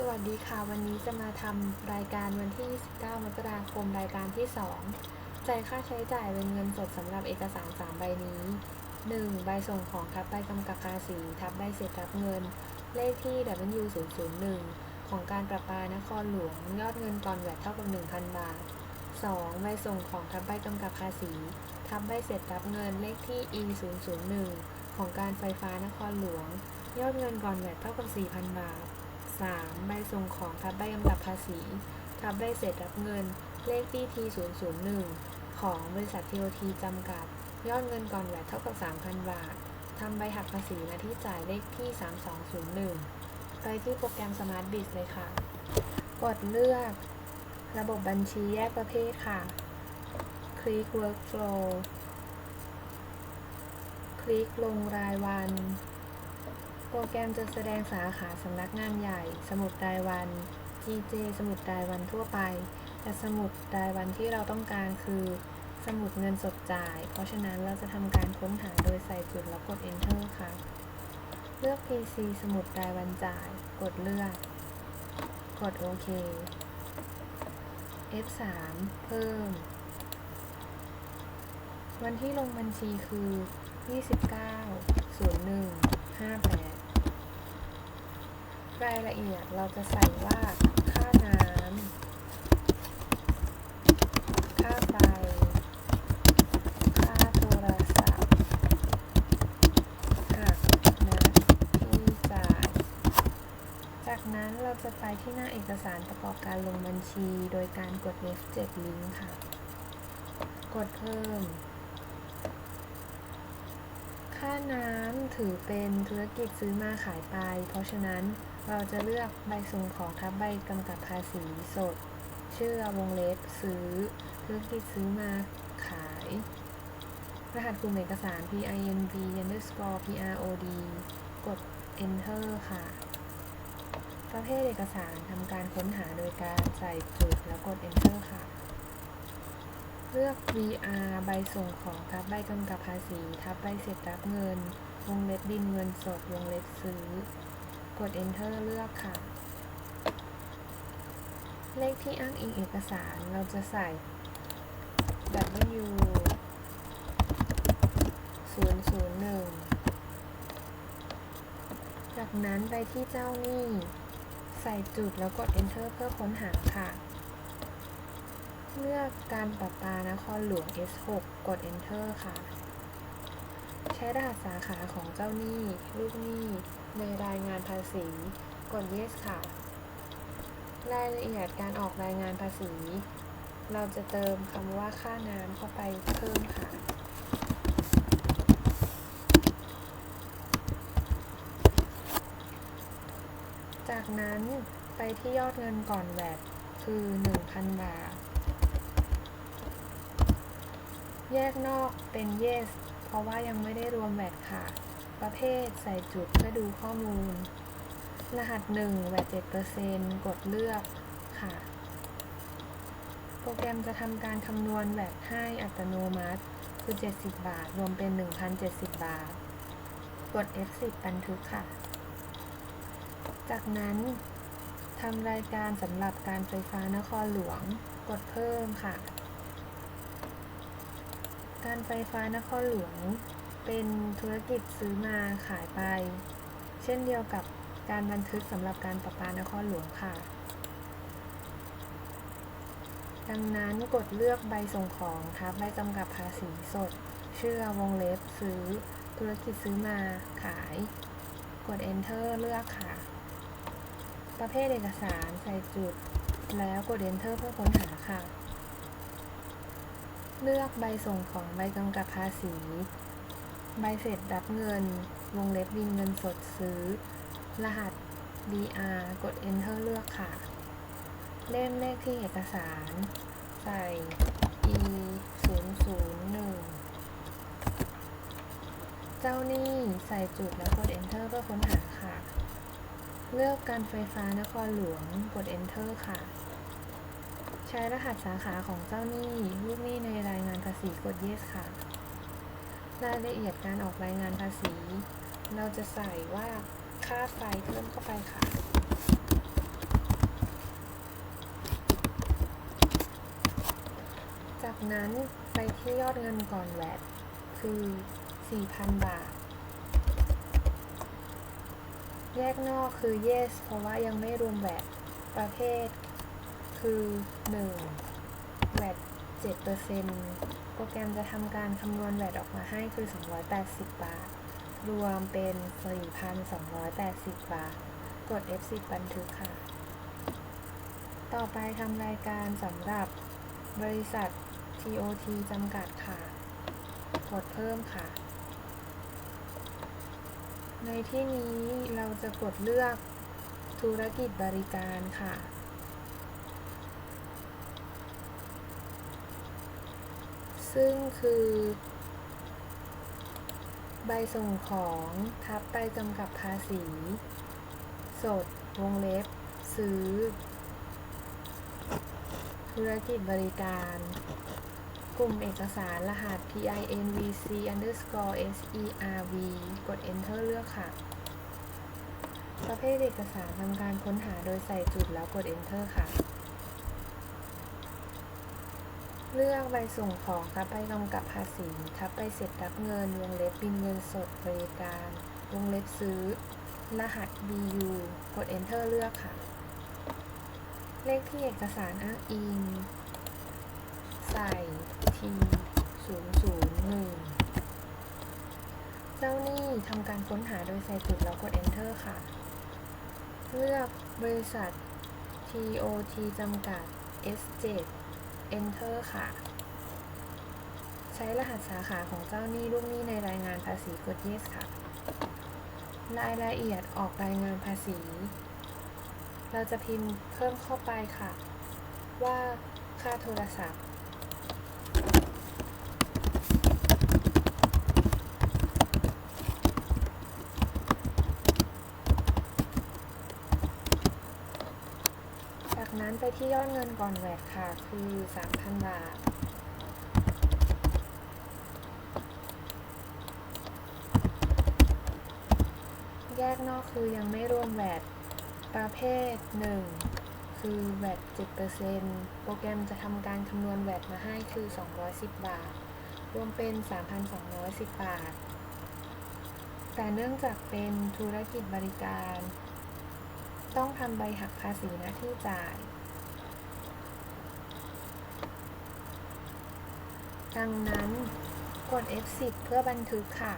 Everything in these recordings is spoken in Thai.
สวัสดีค่ะ วันนี้จะมาทำรายการวันที่ 29 มกราคมรายการที่ 2 จ่ายค่าใช้จ่ายเป็นเงินสดสำหรับเอกสาร 3 ใบนี้ 1. ใบส่งของทับใบกำกับภาษีทับใบเสร็จรับเงิน เลขที่ W001 ของการประปานครหลวง ยอดเงินก่อนแวดเท่ากับ 1,000 บาท 2. ใบส่งของทับใบกำกับภาษีทับใบเสร็จรับเงินเลขที่ E001 ของการไฟฟ้านครหลวง ยอดเงินก่อนแวดเท่ากับ 4,000 บาท 3. ใบส่งของทับใบกำกับภาษี ทับใบเสร็จรับเงิน เลขที่ T001 ของบริษัท TOT จำกัด ยอดเงินก่อนแวดเท่ากับ 3,000 บาท ทำใบหักภาษีหน้าที่จ่ายเลขที่ 3201 ไปที่โปรแกรม Smart b i z เลยค่ะ กดเลือก ระบบบัญชีแยกประเภทค่ะ คลิก Workflow คลิกลงรายวัน โปรแกรมจะแสดงสาขาสำนักงานใหญ่ สมุดรายวัน GJ สมุดรายวันทั่วไป แต่สมุดรายวันที่เราต้องการคือ สมุดเงินสดจ่าย เพราะฉะนั้นเราจะทำการค้นหาโดยใส่จุดแล้วกด Enter ค่ะ เลือก PC สมุดรายวันจ่าย กดเลือก กดโอเค F3 เพิ่ม วันที่ลงบัญชีคือ 29 01 58 รายละเอียดเราจะใส่ว่าค่าน้ำ ค่าไฟ ค่าโทรศัพท์หักนะที่จ่าย จากนั้นเราจะไปที่หน้าเอกสารประกอบการลงบัญชี โดยการกด F7 ลิงก์ค่ะ กดเพิ่ม ค่าน้ำถือเป็นธุรกิจซื้อมาขายไป เพราะฉะนั้น เราจะเลือกใบส่งของทับใบกำกับภาษีสด ชื่อวงเล็บซื้อธุรกิจซื้อมาขาย รหัสกลุ่มเอกสาร PINB underscore PROD กด enter ค่ะ ประเภทเอกสารทำการค้นหาโดยการใส่จุดแล้วกด enter ค่ะ เลือก VR ใบส่งของทับใบกำกับภาษี ทับใบเสร็จรับเงิน วงเล็บบินเงินสด วงเล็บซื้อ กด enter เลือกค่ะ เลขที่อ้างอิงเอกสารเราจะใส่ W 001 จากนั้นไปที่เจ้าหนี้ ใส่จุดแล้วกด enter เพื่อค้นหาค่ะ เลือกการประปานครหลวง S6 กด Enter ค่ะ ใช้รหัสสาขาของเจ้าหนี้ ลูกหนี้ ในรายงานภาษี กด Yes ค่ะ รายละเอียดการออกรายงานภาษี เราจะเติมคำว่าค่าน้ำเข้าไปเพิ่มค่ะจากนั้นไปที่ยอดเงินก่อนแวดคือ 1,000 บาท แยกนอกเป็น yes เพราะว่ายังไม่ได้รวมแวดค่ะ ประเภทใส่จุดเพื่อดูข้อมูล รหัส1แวด7%กดเลือกค่ะ โปรแกรมจะทำการคำนวณแวดให้อัตโนมัติ คือ 70 บาท รวมเป็น 1,070 บาท กด F10 บันทึกค่ะ จากนั้นทำรายการสำหรับการไฟฟ้านครหลวง กดเพิ่มค่ะ การไฟฟ้านครหลวง เป็นธุรกิจซื้อมาขายไป เช่นเดียวกับการบันทึกสำหรับการประปานครหลวงค่ะ ดังนั้นกดเลือกใบส่งของทับใบกำกับภาษีสดชื่อวงเล็บซื้อ ธุรกิจซื้อมาขาย กด enter เลือกค่ะ ประเภทเอกสารใส่จุด แล้วกด enter เพื่อค้นหาค่ะ เลือกใบส่งของใบกำกับภาษี ใบเสร็จรับเงิน วงเล็บบินเงินสดซื้อ รหัส DR กด enter เลือกค่ะ เล่มเลขที่เอกสาร ใส่ E 0 0 1 เจ้าหนี้ใส่จุดแล้วกด enter เพื่อค้นหาค่ะ เลือกการไฟฟ้านครหลวงกด enter ค่ะ ใช้รหัสสาขาของเจ้าหนี้ลูกหนี้ในรายงานภาษีกด yes ค่ะ รายละเอียดการออกรายงานภาษี เราจะใส่ว่าค่าไฟเพิ่มเข้าไปค่ะ จากนั้นไปที่ยอดเงินก่อนแวดคือ 4,000 บาท แยกนอกคือ yes เพราะว่ายังไม่รวมแวดประเภท คือ 1. แวด7%โปรแกรมจะทำการคำนวณแวดออกมาให้คือ 280 บาท รวมเป็น 4,280 บาท กด F10 บันทึกค่ะ ต่อไปทำรายการสำหรับบริษัท TOT จำกัดค่ะ กดเพิ่มค่ะ ในที่นี้เราจะกดเลือกธุรกิจบริการค่ะ ซึ่งคือ ใบส่งของทับใบกำกับภาษี สด วงเล็บ ซื้อ ธุรกิจบริการ กลุ่มเอกสารรหัส PINVC underscore SERV กด Enter เลือกค่ะ ประเภทเอกสารทำการค้นหาโดยใส่จุดแล้วกด Enter ค่ะ เลือกใบส่งของทับใบกำกับภาษีทับใบเสร็จรับเงินวงเล็บบินเงินสดบริการวงเล็บซื้อ รหัส BU กด Enter เลือกค่ะ เลขที่เอกสารอ้างอิง ใส่ T 001เจ้าหนี้ทำการค้นหาโดยใส่จุดแล้วกด Enter ค่ะ เลือกบริษัท TOT จำกัด S7 Enter ค่ะ ใช้รหัสสาขาของเจ้าหนี้ลูกหนี้ในรายงานภาษีกด Yes ค่ะ รายละเอียดออกรายงานภาษี เราจะพิมพ์เพิ่มเข้าไปค่ะ ว่าค่าโทรศัพท์ จากนั้น ไปที่ยอดเงินก่อนแวดค่ะ คือ 3,000 บาท แยกนอกคือยังไม่รวมแวดประเภท 1 คือแวด7%โปรแกรมจะทำการคำนวณแวดมาให้คือ 210 บาท รวมเป็น 3,210 บาท แต่เนื่องจากเป็นธุรกิจบริการ ต้องทำใบหักภาษีหน้าที่จ่าย ดังนั้นกด F10 เพื่อบันทึกค่ะ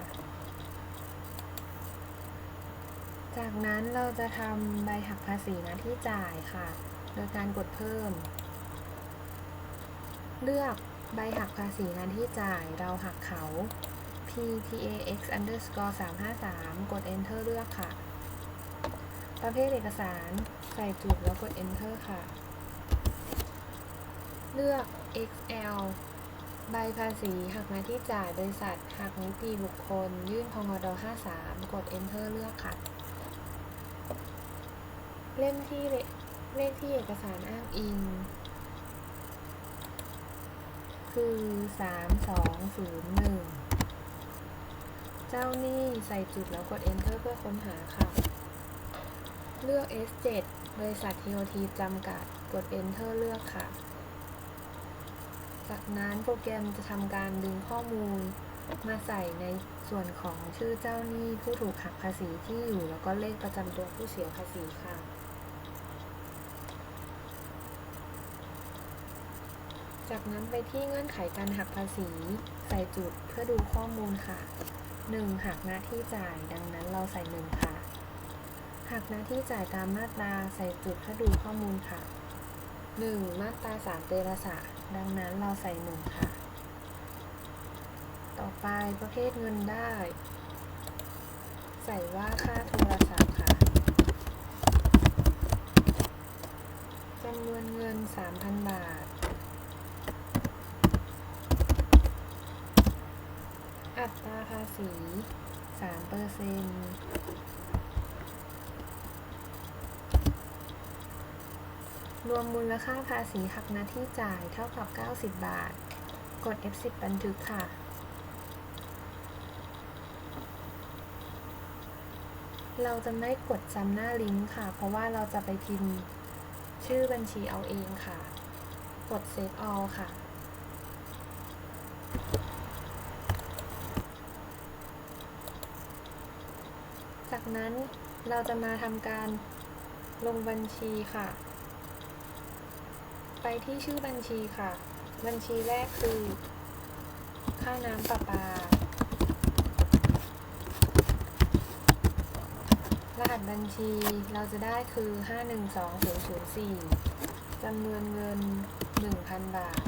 จากนั้นเราจะทำใบหักภาษีน้าที่จ่ายค่ะ โดยการกดเพิ่ม เลือกใบหักภาษีน้าที่จ่ายเราหักเขา PTAX underscore 353 กด Enter เลือกค่ะ ประเภทเอกสารใส่จุดแล้วกด Enter ค่ะ เลือก XL ใบภาษีหักหน้าที่จ่ายบริษัทหักนิติบุคคล ยื่นพงด53 กด Enter เลือกค่ะ เล่มที่เลเลขที่เอกสารอ้างอิง คือ 3201 เจ้าหนี้ใส่จุดแล้วกด Enter เพื่อค้นหาค่ะ เลือก S7 บริษัท TOT จำกัด กด Enter เลือกค่ะ จากนั้นโปรแกรมจะทำการดึงข้อมูล มาใส่ในส่วนของชื่อเจ้าหนี้ผู้ถูกหักภาษีที่อยู่แล้วก็เลขประจำตัวผู้เสียภาษีค่ะจากนั้นไปที่เงื่อนไขการหักภาษี ใส่จุดเพื่อดูข้อมูลค่ะ 1. หักหน้าที่จ่ายดังนั้นเราใส่ 1 ค่ะ หักหน้าที่จ่ายตามมาตราใส่จุดเพื่อดูข้อมูลค่ะ 1. มาตรา3เตระสะ ดังนั้นเราใส่1ค่ะ ต่อไปประเภทเงินได้ ใส่ว่าค่าโทรศัพท์ค่ะจำนวนเงิน 3,000 บาท อัตราภาษี3เปอร์เซ็นต์ รวมมูลค่าภาษีหักหน้าที่จ่ายเท่ากับ 90 บาท กด F10 บันทึกค่ะ เราจะไม่กดซ้ำหน้าลิงก์ค่ะ เพราะว่าเราจะไปพิมพ์ชื่อบัญชีเอาเองค่ะ กด Save All ค่ะจากนั้นเราจะมาทำการลงบัญชีค่ะ ไปที่ชื่อบัญชีค่ะ บัญชีแรกคือ ค่าน้ำประปา รหัสบัญชีเราจะได้คือ 512004จำนวนเงิน 1,000 บาท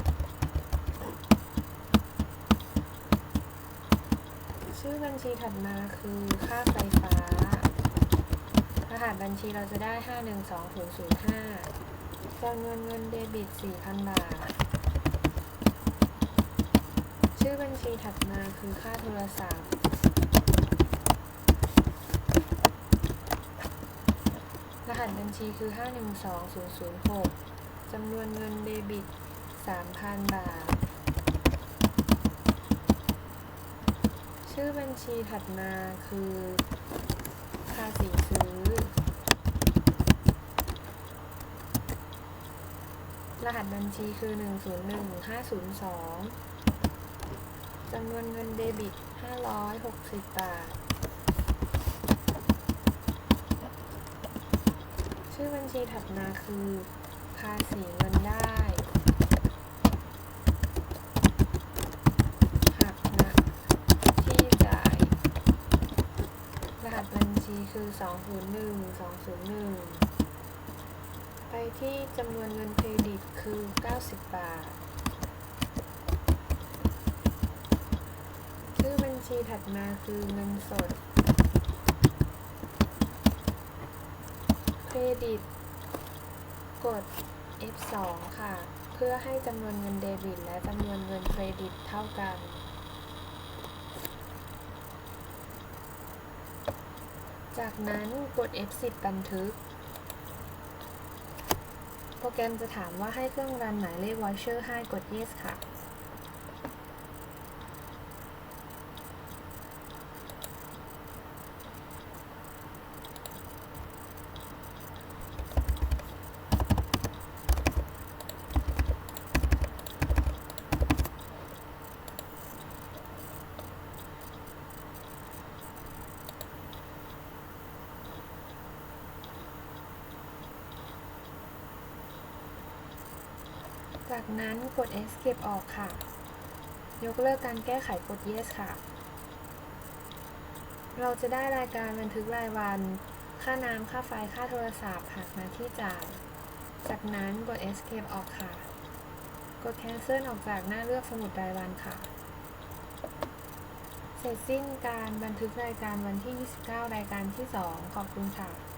ชื่อบัญชีถัดมาคือค่าไฟฟ้า รหัสบัญชีเราจะได้ 512005จำนวนเงินเดบิต 4,000 บาท ชื่อบัญชีถัดมาคือค่าโทรศัพท์ รหัสบัญชีคือ 512006จำนวนเงินเดบิต 3,000 บาท ชื่อบัญชีถัดมาคือภาษีซื้อ รหัสบัญชีคือ 101502จำนวนเงินเดบิต 560 บาท ชื่อบัญชีถัดมาคือ ภาษีเงินได้หักนะที่จ่าย รหัสบัญชีคือ 201 201 ไปที่จำนวนเงินเครดิตคือ 90 บาท ชื่อบัญชีถัดมาคือเงินสด เครดิต กด F2 ค่ะ เพื่อให้จำนวนเงินเดบิต และจำนวนเงินเครดิตเท่ากันจากนั้นกด F10 บันทึก โปรแกรมจะถามว่าให้เครื่องรันหมายเลข voucher ให้กด yes ค่ะ นั้นกด escape ออกค่ะ ยกเลิกการแก้ไขกด yes ค่ะ เราจะได้รายการบันทึกรายวัน ค่าน้ำค่าไฟค่าโทรศัพท์หักหน้าที่จ่าย จากนั้นกด escape ออกค่ะ กด cancel ออกจากหน้าเลือกสมุดรายวันค่ะ เสร็จสิ้นการบันทึกรายการวันที่ 29 รายการที่ 2 ขอบคุณค่ะ